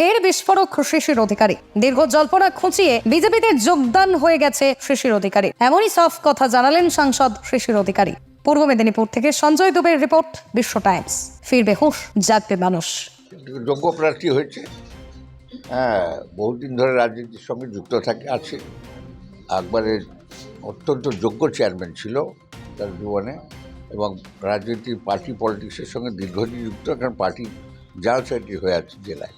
ফের বিস্ফোরক শিশির অধিকারী। দীর্ঘ জল্পনা খুঁচিয়ে বিজেপিতে যোগদান হয়ে গেছে শিশির অধিকারী। এমনই সফট কথা জানালেন সাংসদ শিশির অধিকারী। পূর্ব মেদিনীপুর থেকে সঞ্জয় দুবের রিপোর্ট, বিশ্ব টাইমস। ফিরবে হুঁশ জাগবে মানুষ। যোগ্য প্রার্থী হয়েছে। হ্যাঁ বহুদিন ধরে রাজনীতির সঙ্গে যুক্ত থাকে, আছে। একবারে অত্যন্ত যোগ্য চেয়ারম্যান ছিল তার জীবনে এবং রাজনীতি পার্টি পলিটিক্সের সঙ্গে দীর্ঘদিন যুক্ত, কারণ পার্টি সেক্রেটারি হয়ে আছে জেলায়।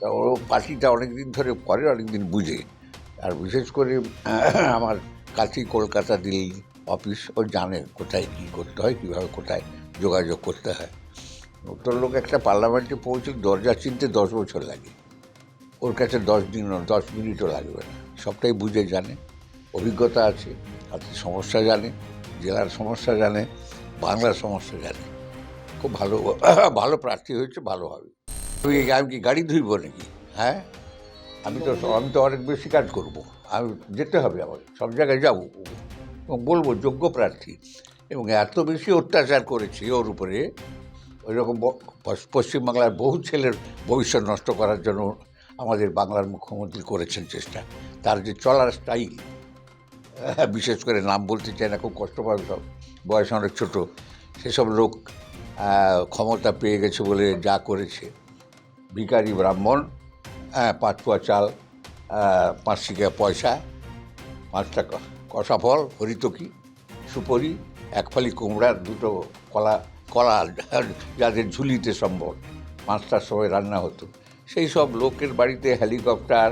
তা ও পার্টিটা অনেক দিন ধরে করে অনেক দিন বুঝে। আর বিশেষ করে, আমার কাছেই কলকাতা দিল্লি অফিস, ও জানে কোথায় কী করতে হয়, কীভাবে কোথায় যোগাযোগ করতে হয়। উত্তর লোক একটা পার্লামেন্টে পৌঁছে দরজা চিনতে দশ বছর লাগে। ওর কাছে দশ দিন, দশ মিনিটও লাগবে না। সবটাই বুঝে জানে, অভিজ্ঞতা আছে হাতের সমস্যা জানে, জেলার সমস্যা জানে, বাংলার সমস্যা জানে। খুব ভালো ভালো প্রার্থী হয়েছে, ভালো হবে। আমি আমি কি গাড়ি ধুইব নাকি? হ্যাঁ? আমি তো আমি তো অনেক বেশি কাজ করব। আমি যেতে হবে আমার, সব জায়গায় যাব। এবং বলব যোগ্য প্রার্থী। এবং এত বেশি অত্যাচার করেছে ওর উপরে। ওই রকম পশ্চিমবাংলার বহু ছেলের ভবিষ্যৎ নষ্ট করার জন্য আমাদের বাংলার মুখ্যমন্ত্রী করেছেন চেষ্টা। তার যে চলার স্টাইল বিশেষ করে নাম বলতে চাই না, খুব কষ্ট পাবে সব। বয়স অনেক ছোটো। সেসব লোক ক্ষমতা পেয়ে গেছে বলে যা করেছে। ভিখারি ব্রাহ্মণ হ্যাঁ পাঁচ পোয়া চাল আহ, পাঁচ শিকা পয়সা পাঁচ টাকা কষা ফল হরিতকি সুপরি এক ফালি কুমড়ার দুটো কলা কলা যাদের ঝুলিতে সম্ভব পাঁচটার সময় রান্না হতো। সেই সব লোকের বাড়িতে হেলিকপ্টার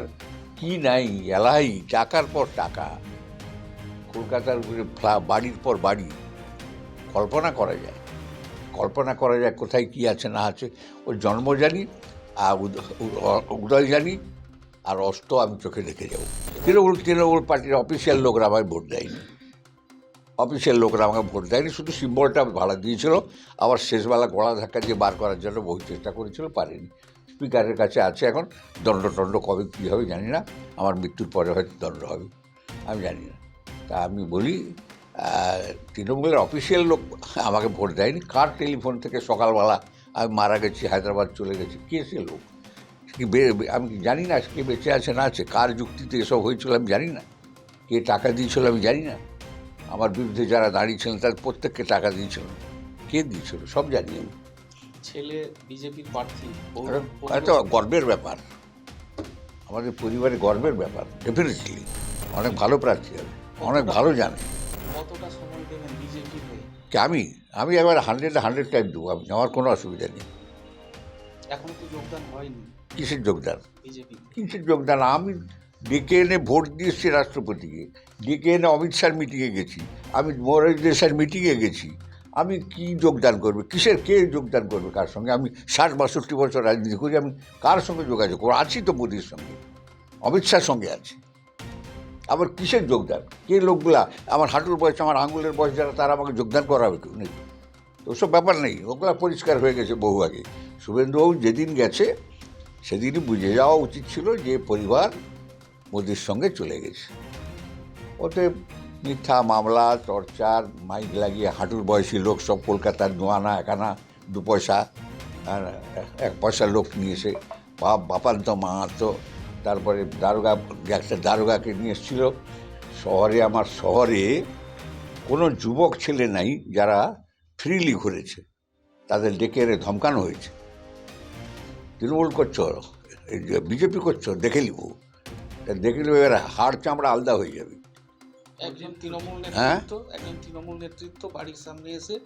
কি নাই এলাই টাকার পর টাকা। কলকাতার উপরে বাড়ির পর বাড়ি। কল্পনা করা যায়। কল্পনা করা যায় কোথায় কি আছে না আছে। ওর জন্ম জানি আর উদ- উদয় জানি, আর অস্ত আমি চোখে দেখে যাব তৃণমূল তৃণমূল পার্টির অফিসিয়াল লোকরা আমায় ভোট দেয়নি। অফিসিয়াল লোকরা আমাকে ভোট দেয়নি, শুধু সিম্বলটা ভাড়া দিয়েছিল। আবার শেষবেলা গলা ধাক্কা দিয়ে বার করার জন্য বহু চেষ্টা করেছিল, পারেনি। স্পিকারের কাছে আছে এখন, দণ্ড টণ্ড কবে কী হবে জানি না, আমার মৃত্যুর পরে হয়তো দণ্ড হবে, আমি জানি না। তা আমি বলি তৃণমূলের অফিসিয়াল লোক আমাকে ভোট দেয়নি, কার টেলিফোন থেকে সকালবেলা আমি মারা গেছি হায়দ্রাবাদ চলে গেছি। কে সে লোক? কি আমি জানি না কে বেঁচে আছে না আছে কার যুক্তিতে এসব হয়েছিল আমি জানি না। কে টাকা দিয়েছিল আমি জানি না। আমার বিরুদ্ধে যারা দাঁড়িয়েছিলেন তাদের প্রত্যেককে টাকা দিয়েছিল। কে দিয়েছিল? সব জানি আমি। ছেলে বিজেপির প্রার্থী এটা- এটা গর্বের ব্যাপার। আমাদের পরিবারে গর্বের ব্যাপার ডেফিনেটলি অনেক ভালো প্রার্থী হবে অনেক ভালো জানে। কতটা আমি আমি এবার হান্ড্রেড হান্ড্রেড টাইম দেবো আমি আমার কোনো অসুবিধা নেই। এখনও তো যোগদান হয়নি। কিসের যোগদান? কিসের যোগদান? আমি ডেকে এনে ভোট দিয়েছি রাষ্ট্রপতিকে। ডেকে এনে অমিত শাহ মিটিংয়ে গেছি। আমি মোরারি দেশার মিটিংয়ে গেছি। আমি কি যোগদান করবে? কিসের কে যোগদান করবে? কার সঙ্গে? আমি ষাট বাষট্টি বছর রাজনীতি করি আমি কার সঙ্গে যোগাযোগ করব? আছি তো মোদির সঙ্গে। অমিত শাহর সঙ্গে আছি। আবার কিসের যোগদান? কে লোকগুলা, আমার হাঁটুর বয়স, আমার আঙুলের বয়স, যারা তারা আমাকে যোগদান করাবে কেউ নেই। তো ওসব ব্যাপার নেই, ওগুলা পরিষ্কার হয়ে গেছে বহু আগে। শুভেন্দুবাবু যেদিন গেছে, সেদিনই বুঝে যাওয়া উচিত ছিল যে পরিবার মোদির সঙ্গে চলে গেছে। ওতে মিথ্যা মামলা চর্চার মাইক লাগিয়ে হাঁটুর বয়সী লোক সব কলকাতার দোয়ানা একানা, দু পয়সা এক পয়সা লোক নিয়ে এসে বাপ, বাপান্ত মাহাতো তারপরে দারোগা একটা দারোগাকে নিয়ে এসেছিল। শহরে আমার শহরে কোনো যুবক ছেলে নাই যারা ফ্রিলি ঘুরেছে। তাদের ডেকে এনে ধমকানো হয়েছে। তৃণমূল করছ বিজেপি করছ দেখে নিব। দেখে নিব এবার হাড় চামড়া আলাদা হয়ে যাবে। একজন তৃণমূল হ্যাঁ? নেতৃত্ব একজন তৃণমূল নেতৃত্ব বাড়ির সামনে এসে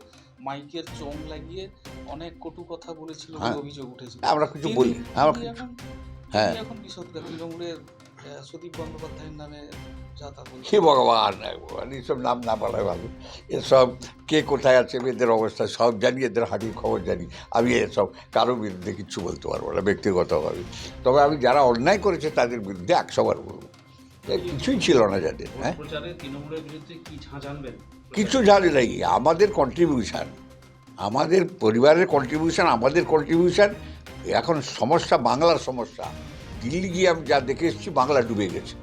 মাইকের চোং লাগিয়ে অনেক কটু কথা বলেছিল হ্যাঁ। অভিযোগ উঠেছিল। আমরা কিছু বলি আমরা হ্যাঁ। এখন বিশদকা তৃণমূলের সুদীপ বন্দ্যোপাধ্যায়ের নামে হে ভগবান ভগবান এইসব নাম না বলাই ভালো। এসব কে কোথায় আছে এদের অবস্থা সব জানি এদের হাঁটির খবর জানি। আমি এসব কারও বিরুদ্ধে কিচ্ছু বলতে পারব না ব্যক্তিগতভাবে। তবে আমি যারা অন্যায় করেছে তাদের বিরুদ্ধে একশো বার বলব। এ কিছুই ছিল না যাদের হ্যাঁ। কিছু জানি নাই আমাদের কন্ট্রিবিউশন আমাদের পরিবারের কন্ট্রিবিউশন আমাদের কন্ট্রিবিউশন এখন সমস্যা বাংলার সমস্যা। দিল্লি গিয়ে আমি যা দেখে এসেছি, বাংলা ডুবে গেছে।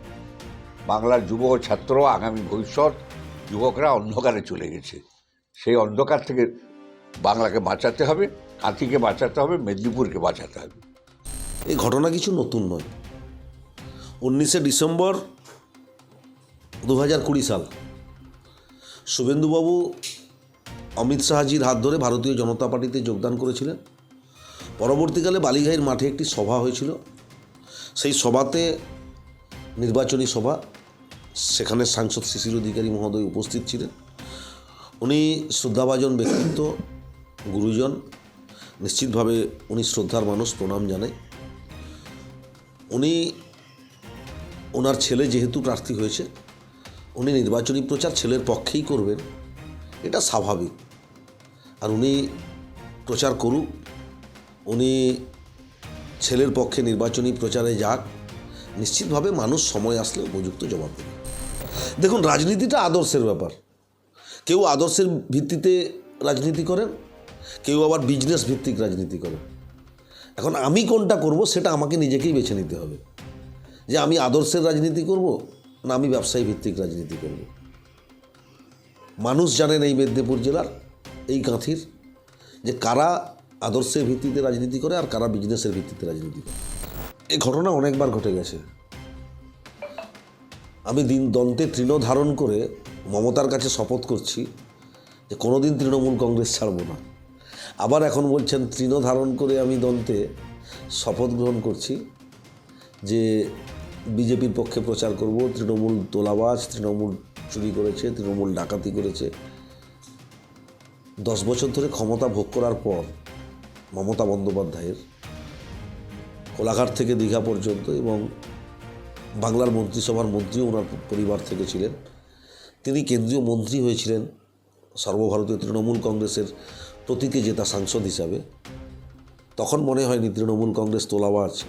বাংলার যুব ছাত্র আগামী ভবিষ্যৎ, যুবকরা অন্ধকারে চলে গেছে। সেই অন্ধকার থেকে বাংলাকে বাঁচাতে হবে, কাঁথিকে বাঁচাতে হবে, মেদিনীপুরকে বাঁচাতে হবে। এই ঘটনা কিছু নতুন নয়। উনিশে ডিসেম্বর দু হাজার কুড়ি সাল, শুভেন্দুবাবু অমিত শাহজির হাত ধরে ভারতীয় জনতা পার্টিতে যোগদান করেছিলেন। পরবর্তীকালে বালিঘাইয়ের মাঠে একটি সভা হয়েছিল। সেই সভাতে নির্বাচনী সভা, সেখানে সাংসদ শিশির অধিকারী মহোদয় উপস্থিত ছিলেন। উনি শ্রদ্ধাভাজন ব্যক্তিত্ব, গুরুজন। নিশ্চিতভাবে উনি শ্রদ্ধার মানুষ, প্রণাম জানায়। উনি ওনার ছেলে যেহেতু প্রার্থী হয়েছে, উনি নির্বাচনী প্রচার ছেলের পক্ষেই করবেন, এটা স্বাভাবিক। আর উনি প্রচার করুক উনি ছেলের পক্ষে নির্বাচনী প্রচারে যাক, নিশ্চিতভাবে মানুষ সময় আসলে উপযুক্ত জবাব দেবে। দেখুন, রাজনীতিটা আদর্শের ব্যাপার। কেউ আদর্শের ভিত্তিতে রাজনীতি করেন, কেউ আবার বিজনেস ভিত্তিক রাজনীতি করেন। এখন আমি কোনটা করব সেটা আমাকে নিজেকেই বেছে নিতে হবে। যে আমি আদর্শের রাজনীতি করব না আমি ব্যবসায়ী ভিত্তিক রাজনীতি করব। মানুষ জানেন এই মেদিনীপুর জেলার এই কাঁথির যে কারা আদর্শের ভিত্তিতে রাজনীতি করে আর কারা বিজনেসের ভিত্তিতে রাজনীতি করে। এই ঘটনা অনেকবার ঘটে গেছে। আমি দিন দন্তে তৃণ ধারণ করে মমতার কাছে শপথ করছি যে কোনোদিন তৃণমূল কংগ্রেস ছাড়বো না। আবার এখন বলছেন, তৃণ ধারণ করে আমি দন্তে শপথ গ্রহণ করছি যে বিজেপির পক্ষে প্রচার করব। তৃণমূল তোলাবাজ, তৃণমূল চুরি করেছে, তৃণমূল ডাকাতি করেছে। দশ বছর ধরে ক্ষমতা ভোগ করার পর মমতা বন্দ্যোপাধ্যায়ের কোলাঘাট থেকে দীঘা পর্যন্ত এবং বাংলার মন্ত্রিসভার মন্ত্রীও ওনার পরিবার থেকে ছিলেন। তিনি কেন্দ্রীয় মন্ত্রী হয়েছিলেন সর্বভারতীয় তৃণমূল কংগ্রেসের প্রতীকে জেতা সাংসদ হিসাবে। তখন মনে হয়নি তৃণমূল কংগ্রেস তোলাবাজ,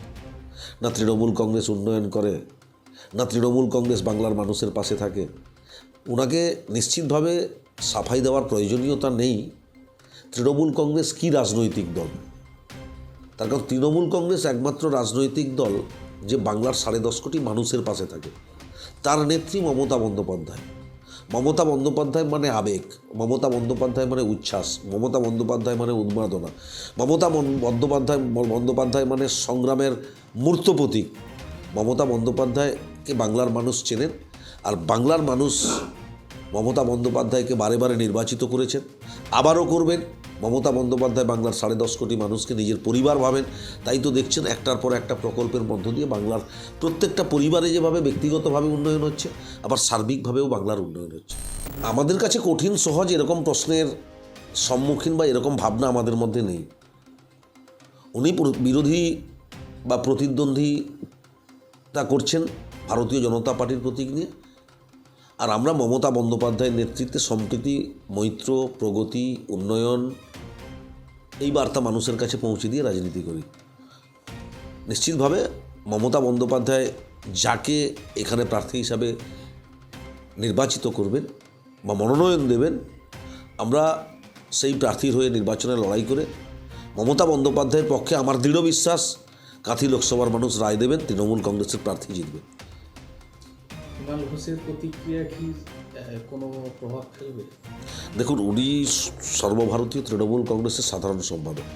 না তৃণমূল কংগ্রেস উন্নয়ন করে, না তৃণমূল কংগ্রেস বাংলার মানুষের পাশে থাকে। ওনাকে নিশ্চিতভাবে সাফাই দেওয়ার প্রয়োজনীয়তা নেই। তৃণমূল কংগ্রেস কী রাজনৈতিক দল? তার কারণ তৃণমূল কংগ্রেস একমাত্র রাজনৈতিক দল যে বাংলার সাড়ে দশ কোটি মানুষের পাশে থাকে। তার নেত্রী মমতা বন্দ্যোপাধ্যায়। মমতা বন্দ্যোপাধ্যায় মানে আবেগ, মমতা বন্দ্যোপাধ্যায় মানে উচ্ছ্বাস, মমতা বন্দ্যোপাধ্যায় মানে উন্মাদনা, মমতা বন্দ্যোপাধ্যায় বন্দ্যোপাধ্যায় মানে সংগ্রামের মূর্ত প্রতীক। মমতা বন্দ্যোপাধ্যায়কে বাংলার মানুষ চেনেন, আর বাংলার মানুষ মমতা বন্দ্যোপাধ্যায়কে বারে বারে নির্বাচিত করেছেন, আবারও করবেন। মমতা বন্দ্যোপাধ্যায় বাংলার সাড়ে দশ কোটি মানুষকে নিজের পরিবার ভাবেন। তাই তো দেখছেন একটার পর একটা প্রকল্পের মধ্য দিয়ে বাংলার প্রত্যেকটা পরিবারে যেভাবে ব্যক্তিগতভাবে উন্নয়ন হচ্ছে, আবার সার্বিকভাবেও বাংলার উন্নয়ন হচ্ছে। আমাদের কাছে কঠিন, সহজ এরকম প্রশ্নের সম্মুখীন বা এরকম ভাবনা আমাদের মধ্যে নেই। উনি বিরোধী বা প্রতিদ্বন্দ্বিতা করছেন, ভারতীয় জনতা পার্টির প্রতীক নিয়ে। আর আমরা মমতা বন্দ্যোপাধ্যায়ের নেতৃত্বে সম্প্রীতি, মৈত্র, প্রগতি, উন্নয়ন, এই বার্তা মানুষের কাছে পৌঁছে দিয়ে রাজনীতি করি। নিশ্চিতভাবে মমতা বন্দ্যোপাধ্যায় যাকে এখানে প্রার্থী হিসাবে নির্বাচিত করবেন বা মনোনয়ন দেবেন, আমরা সেই প্রার্থীর হয়ে নির্বাচনে লড়াই করে মমতা বন্দ্যোপাধ্যায়ের পক্ষে আমার দৃঢ় বিশ্বাস, কাঁথি লোকসভার মানুষ রায় দেবেন, তৃণমূল কংগ্রেসের প্রার্থী জিতবে কুণাল ঘোষের প্রতিক্রিয়া কি কোনো প্রভাব ফেলবে? দেখুন, উনি সর্বভারতীয় তৃণমূল কংগ্রেসের সাধারণ সম্পাদক।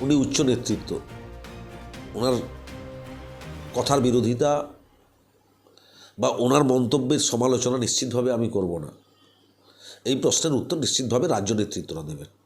উনি উচ্চ নেতৃত্ব। ওনার কথার বিরোধিতা বা ওনার মন্তব্যের সমালোচনা নিশ্চিতভাবে আমি করব না। এই প্রশ্নের উত্তর নিশ্চিতভাবে রাজ্য নেতৃত্বরা দেবেন।